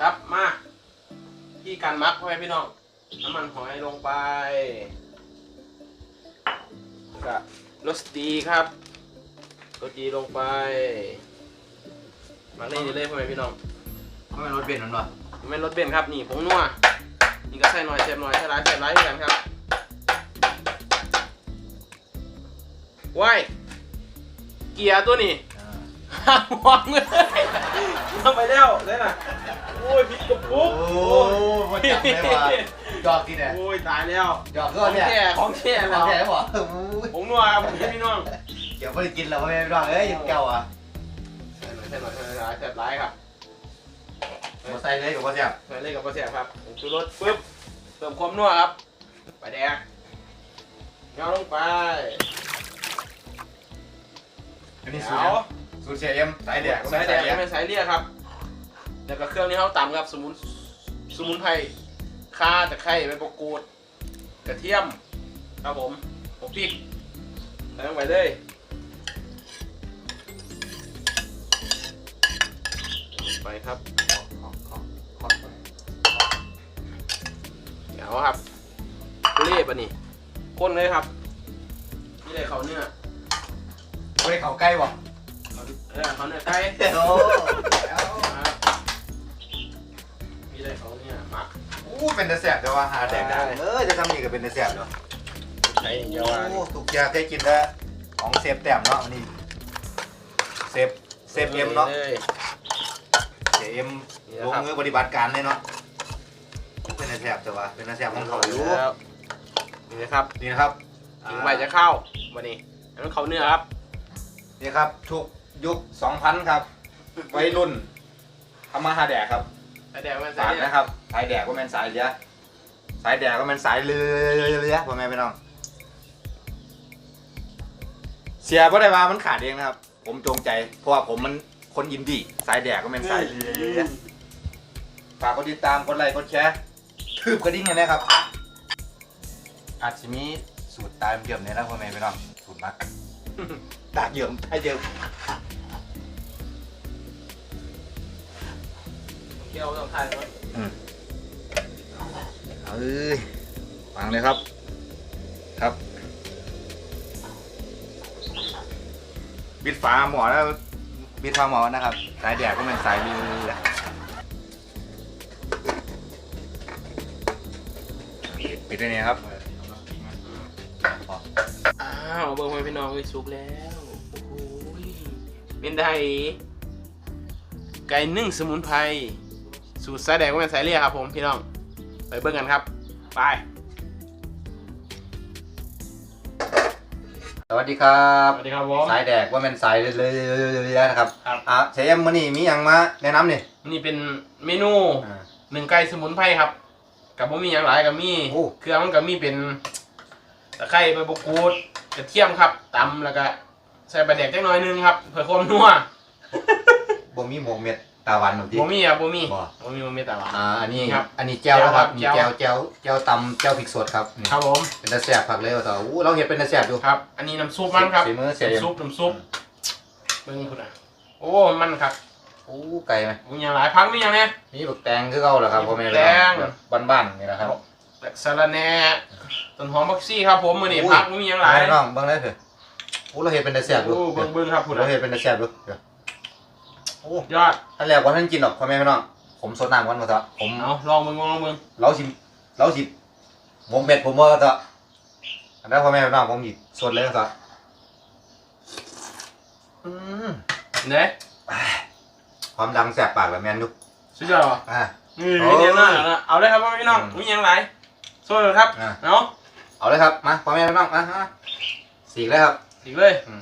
ครับมาที่การมักไว้พี่น้องน้ำมันหอยลงไปแล้วก็รสดีครับรสดีลงไปมักเลยนี่เลยพ่อแม่พี่น้องไม่เป็นรถเบนซ์มันวะไม่รสเบนครับนี่ผงนัวนี่ก็ใส่หน่อยเสียบหน่อยใส่ร้ายใส่ร้ายเหมือนกันครับว้ายเกียร์ตัวนี้ ห้ามวางเลยทำไปแล้วได้น่ะโอ้ยพิษกระปุกโอ้มาจับได้ว่ะจอกกินเนี่ยโอ้ยตายแล้วจอกขก็องเนี่ยแท้ของแท้ขแล้องวแท้บ่โอ้ยผงนัวครับพี่น้องเดี๋ยวไม่ได้กินแล้วไม่ได้เอ้ยยังเก่าอะใส่หน่อยใส่หน่อยใส่ร้ายใส่ร้ายครับมาใส่เลยกับว่าแซ่บใส่เลยกับกระเทียมครับผงชูรสปึ๊บเติมความนัวครับไปแดกเงาลงไปอันนี้เดี๋สูตยวร สูตรเสียเอ็มสายแดกสายแดกไม่ใส่เลี่ยครับ แล้วก็เครื่องนี้เขาตำครับสมุนสมุนไพรข่าตะไคร้ใบมะกรูดกระเทียมครับผมหกพริกใส่ลงไปเลยไปครับเดี๋ยวครับเล่ปะนี่ข้นเลยครับนี่เลยเขาเนื้อไม่ได้เขาใกล้บ่ เขาเออเขาเนื้อไก่โอ้ครับนี่เลยเขาเนื้อหมักโหเป็นตะแซ่บแต่ว่าหาแดกได้เออจะทำนี่ก็เป็นตะแซ่บเนาะใช้อย่างเดียวว่าโอ้ถูกยาเคยกินแล้วของเซฟแต้มเนาะอันนี้เซฟเซฟเอ็มเนาะลยเซฟเอ็มลงมือปฏิบัติการเลยเนาะเป็นตะแซ่บแต่ว่าเป็นตะแซ่บของเขาอยู่แล้วนี่นะครับนี่นะครับถึงใบจะเข้าวันนี้อันนั้นเขาเนื้อครับนี่ครับทุก ยุค2000ครับวัยรุ่นทำมาหาแดกครับแต่แดงมันใส่ฝากเนี่ยนะครับ สายแดกก็เป็นสายเรือสายแดกก็เป็นสายเรือเรือพ่อแม่พี่น้อง เสียบ่ได้ว่ามันขาดเองนะครับ ผมจงใจ เพราะว่าผมมันคนอินดี้สายแดกก็เป็นสายเรือเรือฝากกดติดตามกดไลค์กดแชร์คืบกระดิ่งกันนะครับ อาจจะมีสูตรตามเยี่ยมเนี่ยนะพ่อแม่พี่น้องสูตรมักตากเยี่ยมตากเยี่ยม เกี่ยวต้องทานก่อนเอ้ยฟังเลยครับ ครับ บิดฝาหมอแล้วบิดฝาหมอนะครับ สายแดดก็เป็นสายเรือปิดปิดได้เนี่ยครับอ้าวเบอร์มาพี่น้องเอ้ยสุกแล้วโอ้โหเป็นไดไก่นึ่งสมุนไพร สูตรสายแดงก็เป็นสายเลี่ยครับผมพี่น้องไปเบิ่งกันครับไปสวัสดีครับสวัสดีครับผมสายแดกว่าเป็นสายเรือๆนะครับครับอะเชฟมันนี่มีอย่างมาแนะนำนี่นี่เป็นเมนูอ่าหนึ่งไก่สมุนไพรครับกับบ่มีอย่างหลายกับมีโอ้เครื่องมันก็มีเป็นตะไคร้ใบมะกรูดกระเทียมครับตำแล้วก็ใส่ใบแดกจักหน่อยนึงครับเพื่อความนัวบ่มีหมกเม็ด ตาหวันหนูที่ บ่มีครับบ่มีบ่ บ่มีบ่มีแต่ว่า อ่าอันนี้ครับอันนี้แจ่วนะครับแจ่มีวครับแจ่วแจ่วแจ่วตำแจ่วพริกสดครับนี่ครับผมเป็นตะแซ่บผักเลยว่าต่ออู้เราเห็นเป็นตะแซ่บอยู่ครับ อันนี้น้ำซุปมันครับฝีมือเสียเอ็มน้ำซุปน้ำซุปเบิ่งคุณอะโอ้มันครับอู้ไก่ไหมมีอย่างหลายพักมีอย่างเนี้ยมีบักแตงคือเก่าเหรอครับมีพ่อแม่บักแตง แบบบ้านๆนี่นะครับ แบบสาระแหน่ต้นหอมบักซี่ครับผมมื้อนี้อุ้ย พักบ่มีอย่างหลายน้องเบิ่งเลยเถอะอู้เราเห็นเป็นตะแซ่บอยู่โอ้เบิ่งเบิ่งครับคุณเราอะเห็นเป็นตะแซ่บอยู่เดี๋ยวโอ้ ยอดท่านแรกว่าท่านกินหรอกพ่อแม่พี่น้องผมสดน้ำก่อนมาเถอะผมเอาลองเบิ่งลองเบิ่งเราสิเราสิวงเบ็ดผมว่าเถอะอันนั้นพ่อแม่พี่น้องผมหยิบสดเลยเถอะอืมเด้ความดังแสบปากแบบแมนดูสุดยอดว่ะอ่านี่โอ้เดี๋ยวหน้านะเอาเลยครับพ่อพี่น้องอืมมีอย่างไรโซ่เลยครับอ่าเนาะเอาเลยครับมาพ่อแม่พี่น้องมามาสีกเลยครับอีกเลยอืม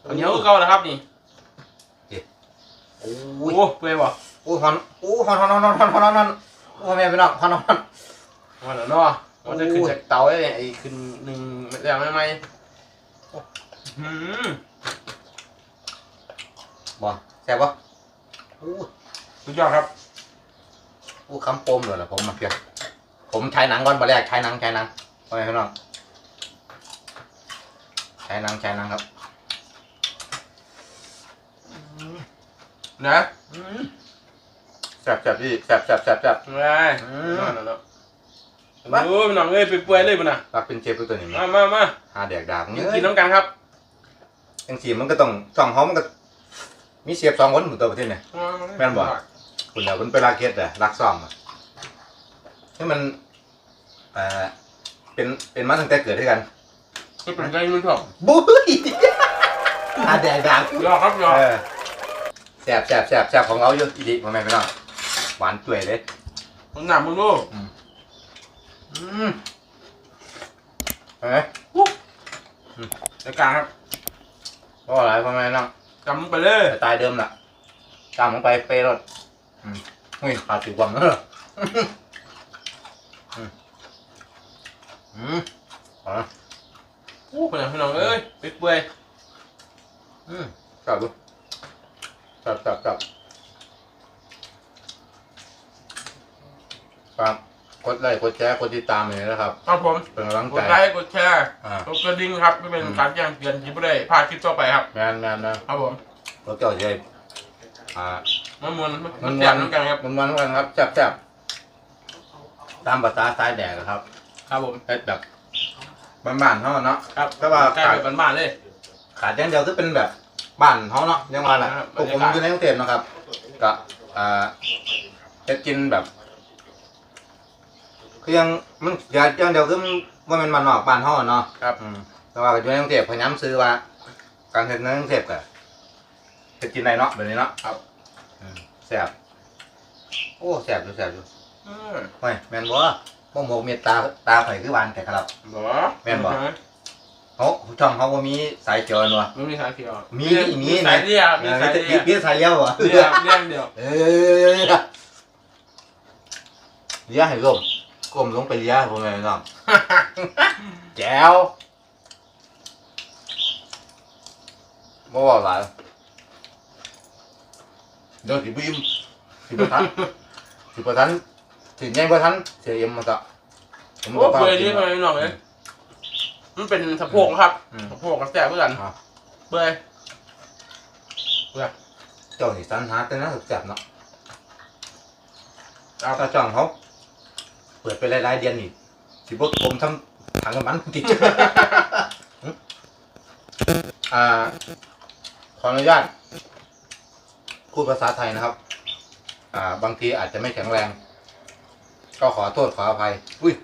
เอาเหนียวคือเก่าแล้วครับนี่ โอ้โอ้ยโหเปื่อยบ่โอ้ยฮอนโอ้ยฮอนฮอนฮอนฮอนฮอนฮอนฮอนฮอนพ่อแม่พี่น้องฮอนฮอนมาแล้วเนาะมันจะขึ้นโอ้ยจากเตาได้เลยไอ้ขึ้นหนึ่งแล้วไม่ไหมหืมบ่แซ่บบ่โอ้ยสุดยอดครับโอ้ยคำโปมเลยเหรอผมมาเพียงผมใช้หนังก่อนบาแรกใช้หนังใช้หนังพ่อแม่พี่น้องใช้หนังใช้หนังครับ นะอืมแซ่บแซ่บพี่แซ่บแซ่บแซ่บแซ่บไงอืมนั่นน่ะเนาะโอ้ยพี่น้องเอ้ยไปเปื่อยๆเลยป่ะนะรักเป็นเชฟตัวนี้มามามาหาแดกดากกินี่นกินน้ำกันครับจังสีมันก็ต้องสองห้องมันก็ มีเชฟสองคนหมดตัวประเทศเนี่ยแม่นบ่คุณเดี๋ยวมันเป็นรักเก็ตอะรักซ่อมอะให้มันเอ่อเป็นเป็นมาตั้งแต่เกิดด้วยกันไม่เป็นไรมันชอบบุ้ยหาแดกดากยอครับยอเออ แซ่บแซ่บแซ่บแซ่บของเราอยู่อีดิพ่อแม่พี่น้องหวานจ่วยเลยผมหนำมึงดูอืมเห็นไหมรายการครับก็อะไรพ่อแม่พี่น้องจำมึงไปเลยสไตล์เดิมล่ะตามลงไปเปรย์รถอืมอุ้ยขาดสิบวันแล้วเหรออืมอืมเอาละโอ้พี่น้องพี่น้องเอ้ยไปเปื่อยอืมจับดู จับจับจับฝากกดไลค์กดแชร์กดติดตามเลยนะครับ ครับผมเป็นกำลังกใจ ดไลค์กดแชร์อ่ากดกระดิ่งครับไม่เป็นอืม การแจ้งเตือนที่ไม่ได้พลาดคลิปต่อไปครับ แมนแมนนะครับผมรถเจ้าใหญ่อ่า มันมวนมัมันนแจ่มน้ำกันครับ มันมันกันครับจับจับตามภาษาสายแดกอะครับครับผมเฮ็ดแบบบ้านๆเขาอะเนาะ ครับแต่ว่า ใกล้ไปบ้านๆเลย ขาดอย่างเดียวก็เป็นแบบ บ้านเขาเนาะยังว่าแหละครับพวกผมบรรยากาศอยู่ในกรุงเทพเนาะครับก็อ่าจะกินแบบคือยังมันอย่างอย่างเดียวคือมันว่ามันมานนอกบ้านเขาอะเนาะครับอืมแต่ว่าอยู่ในกรุงเทพพยายามซื้อว่า การเฮ็ดในกรุงเทพก็เฮ็ดกินได้เนาะแบบนี้เนาะครับอืมแซ่บโอ้แซ่บอยู่แซ่บอยู่เออเฮ้ยแม่นบ่บ่หมกเม็ดตาตาข่อยคือหวานแต่ครับบ่แม่นบ่ เขาช่องเขาบ่มีสายเจอเนาะไม่มีสายเขียวมีมีสายเรียบมีสายมีเรียบมีสายเลี้ยวบ่เรียบเรียบเดียวเอ้ยเลี้ยให้ก้มก้มลงไปเลี้ยผมเลยน้องแจ๋วบ่ว่าหลายเดี๋ยวสิบ่อิ่มสิบ่ทันสิบ่ทันสิแย่งบ่ทันเสียอิ่มมาซะผมโอ้ก็เปื่อยดีเลยน้องเอ้ย มันเป็นสะโพกครับอืม สะโพกกับแซ่บเพื่อนอะเปื่อยเจ้านี่สรรหาแต่น่าแซ่บเนาะครับถ้าช่องเขาเปิดไปหลายๆเดือนนี่สิบ่ผมทำถังน้ำมันติด อ่า ขออนุญาตพูดภาษาไทยนะครับ อ่า บางทีอาจจะไม่แข็งแรง ก็ขอโทษขออภัย อุ้ย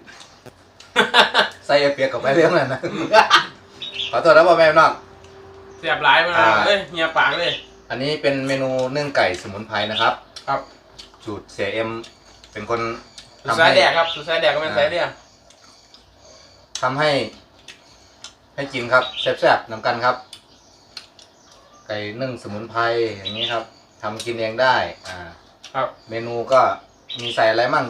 ใส่เอฟเฟียกกับไปเรื่องนั้นนะ ขอโทษแล้วพ่อแม่พี่น้อง เสียบหลายมาอ่า เอ้ยเงียบปากเลย อันนี้เป็นเมนูนึ่งไก่สมุนไพรนะครับครับ สูตรเสียเอ็มเป็นคนสุดสายแดกครับสุดสายแดกก็เป็นสายเรียบทำให้ ให้กินครับแซ่บๆน้ำกันครับ ไก่นึ่งสมุนไพรอย่างนี้ครับทำกินเองได้ อ่า ครับ เมนูก็มีใส่อะไรมั่ง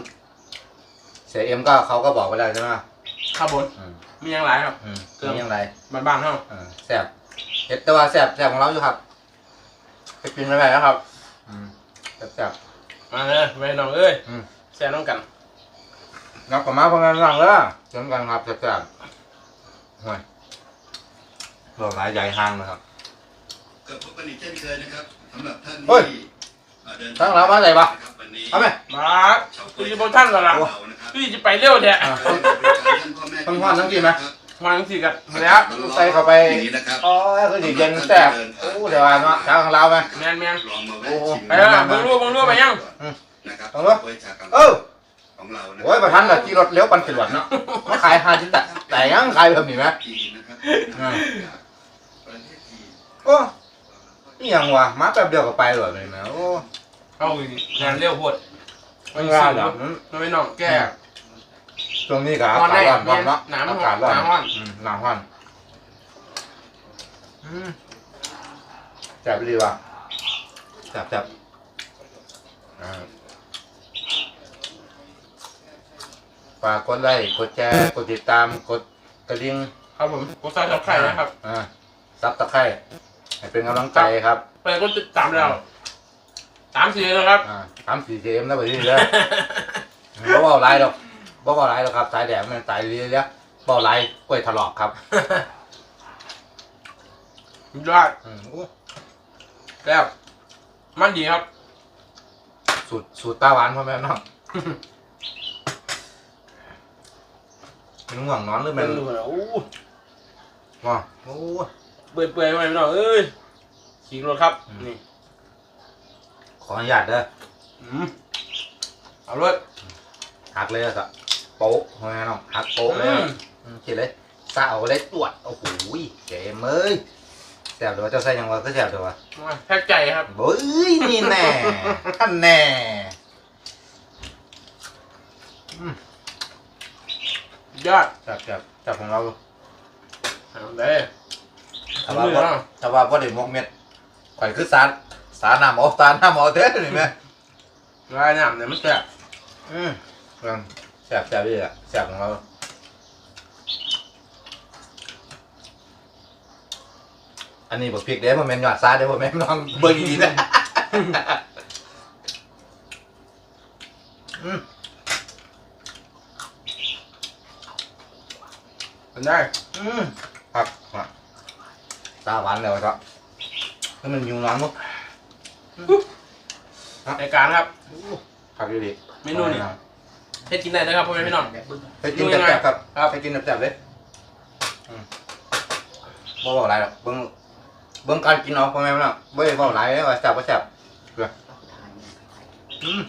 เสียเอ็มก็เขาก็บอกไปแล้วใช่ไหม ครับผมอืมมีอย่างไรครับ อืมเครื่อง มีอย่างไรบ้านๆเฮาอ่าแซ่บเห็ดแต่ว่าแซ่บแซ่บของเราอยู่ครับไปกินไปไหนแล้วครับ อืมแซ่บมาเลยไปน้องเอ้ยอืม แซ่บน้องกันๆนับกับมาพนันหลังแล้วเช่นกันครับแซ่บๆห่วยตัวหลายใหญ่ห้างนะครับ กับพบกันอีกเช่นเคยนะครับสำหรับท่านเฮ้ย ที่เอ่อเดิน ตั้งแล้วมาไหนวะนะครับวันนี้เอาไหมมาพี่จะบอกท่านก่อนละเรานะครับพี่จะไปเร็วแท้อะให้บริการท่านพ่อแม่ต้องว่าทั้งทีไหมมาทั้งสี่กันแล้วใส่เข้าไปอย่างนี้นะครับอ๋อคือสิเย็นแซ่บโอ้เดี๋ยวว่าเนาะเช้าของเราไหมแมนแมนลองมาโอ้แวะโหชิมไปแล้วมึงรู้มึงรู้ไปยังนะครับเอาเนอะบริการเออของเรานะโอ้ยประทันแบบขี่รถเลี้ยวปันจรวดเนาะมาขายห้าชิ้นแต่แต่ยังขายเพิ่มอีกไหมจีนนะครับอืมประเทศจีนโอ้ นี่ยังวะมาแป๊บเดียวก็ไปเลยเลยนะโอ้เอาอีกงานเร็วโพดไม่ว่าหรอกมันไม่น้องแก้ช่วงนี้ก็อาร้อนกาได้ศร้อนร้อนเนาะน้ำอากาศร้อนน้ำร้อนอืมน้ำร้อนอืมแซ่บดีว่ะแซ่บแซ่บอ่าฝากกดไลค์กดแชร์กดติดตามกดกระดิ่งครับผมกดซับสไครต์นะครับอ่าซับตะไคร้ ให้เป็นกำลังใจครับไปกดติดตามแล้วสามสี่นะครับอ่าสามสี่เจมนะไปที่นี่เลยบ่เบาไรหรอกบ่เบาไรหรอกครับ สายแดงมันสายเรียเรียเบาไรกล้วยถลอกครับยอดอืมอู้แล้วมันดีครับสสูตรสูตรตาหวานพ่อแม่พี่น้องมันง่วงนอนหรือเป็มันนดูนะโอ้ว้าโอ้ เปื่อยเปื่อยๆไปพี่น้องเอ้ยขิงรถครับอืมนี่ขออนุญาตเด้ออืมเอาเลยหักเลยอะสัโป๊ะพ่อแม่พี่น้องหักโป๊ะเลยอือะมอืมเขียนเลยสาวเลยตรวจโอ้โหเจ๋มเอ้ยแสบเดี๋ยวเจ้าใส่ยังวะก็แสบเดี๋ยววะมาแพ็กใจครับเฮ้ยนี่แน่ท่านแน่อืมยอดจับจับจับของเราเอาเลย ถ้าว่ามือบ่เนาะถ้าว่าพ่อได้หมกเม็ดข่อยคือสารสารน้ำเอาสารน้ำเอาเด้อนี่แม่ลายน้ำเนี่ยมันแซ่บอืมลองแสบแสบดีอะแสบของเราอันนี้บอกพริกเด้อผมเป็นหยอดซาเด้อผมแม่นน้องเบิ่งดีๆนะอืมเป็นได้อืมครับครับ ตาหวานแล้วครับนี่มันยุงน้องมั้งในการครับครับดีดีเมนูนี่เฮ็ดกินได้นะครับพ่อแม่พี่น้องไปกินแซ่บๆครับครับไปกินแซ่บๆเลยอืมบ่บอกอะไรหรอกเบิ่งเบิ่งการกินเอาพ่อแม่พี่น้องบ่ได้บอกอะไรเลยว่าแซ่บบ่แซ่บเกลืออืม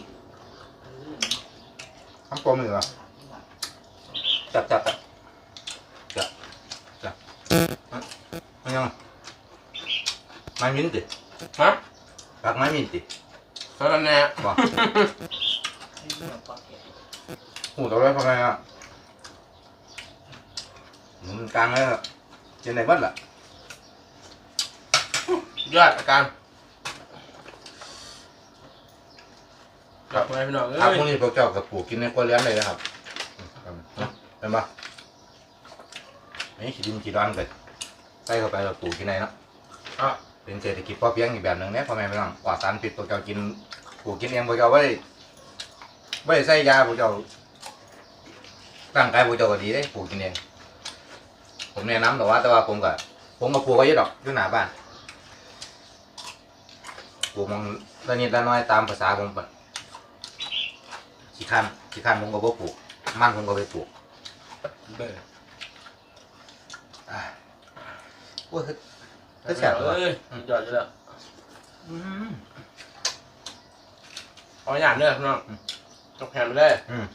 ทำปมอยู่เหรอแซ่บๆครับแซ่บแซ่บมันยัง ไม้มิ้นติฮะรักไม้มิ้นติสารแหน่บ่หูตัวเลยพ่อแม่อะหมุนกลางเลยครับเจนไหนบ้านล่ะยอดอาการครับพ่อแม่พี่น้องเอ้ครับยพวกนี้พวกเจ้ากับปลูกกินในครัวเรือนเลยนะครับอืมเป็นปะนี่ขีดินขีดอนเลยใส่เข้าไปเราปลูกกินในเนาะ อะ เป็นเศรษฐกิจพอเพียงอีกแบบหนึ่งเนี่ยพ่อแม่พี่น้องปลอดสารพิษพวกเจ้ากินปลูกกินเองพวกเจ้าไม่ได้ไม่ได้ใส่ยาพวกเจ้าร่างกายพวกเจ้าก็ดีได้ปลูกกินเองผมแนะนำแต่ว่าแต่ว่าผมก็ผมก็ปลูกไว้อยู่ดอกอยู่หน้าบ้านปลูกมันละนิดละน้อยตามภาษาผมปะขี้ข้านขี้ข้านผมก็บ่ปลูก มันผมก็ไปปลูกเด้ออะโอ้ย เอ้ยยอดอยู่แล้วอืม เอาอย่างเด้อพี่น้องอืมจกแผ่นไปเลยอืม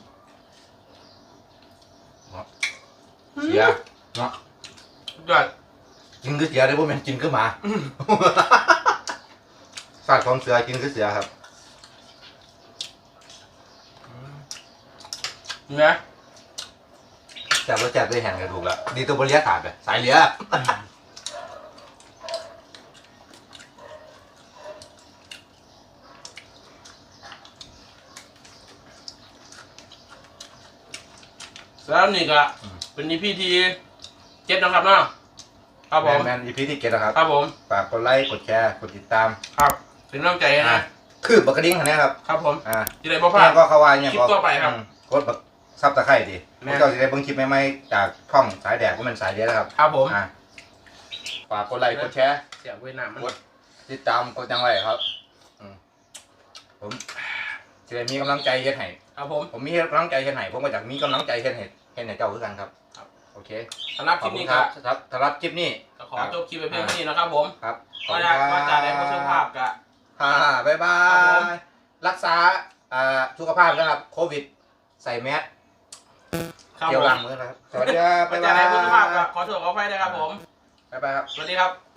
เนาะเสียเนาะยอดกินคือเสียได้บ่แม่นกินคือหมาซากของเสือกินคือเสือครับนี่นะจับแล้วจับด้วยแหนกระดูกแล้วดีตัวบริยาขาดไปสายเหลือ แล้วนี่ก็เป็นอีพีที่เจ็ดนะครับเนาะครับผมแมนอีพีที่เจ็ดนะครับครับผมฝากกดไลค์กดแชร์กดติดตามครับเป็นกำลังใจให้อ่านะคือบักกระดิ่งอันนี้ครับครับผมอ่าจะได้บ่พลาเนี่ดยก็เข้าว่าเนี่ยคลิปต่อไปครับมกดบักซับตะไคร่ดิแม่พวกเจ้าจะได้เบิ่งคลิปใหม่ๆจากช่องสายแดกก็เป็นสายเดียวนะครับครับผมอ่าฝากกดไลค์กดแชร์เสียงเวียดนามมันติดตามกดจังไรครับอืมผม จะได้มีกำลังใจเฮ็ดให้ครับผม ผมมีกำลังใจเฮ็ดให้ผมก็อยากมีกำลังใจเฮ็ดให้เฮ็ดให้เจ้าคือกันครับครับ โอเคสำหรับคขลิอบปคุณนี้คครัรับบครับสำหรับคลิปนี้ก็ขอจบคลิปไปเพียงเท่านี้นะครับผมครับก็อยากว่าจะได้ผู้ชมภาพกะฮ่าบ๊ายบาครับผม ยรักษาอ่าสุขภาพนะครับโควิด ใส่แมสครับเกี่ยวผมล้างมือนะครับสวัสดีครับก็บ๊ายจะบายได้ผู้ชมภาพกะขอโทษขออภัยนะครับผม บ๊ายบายครับ สวัสดีครับ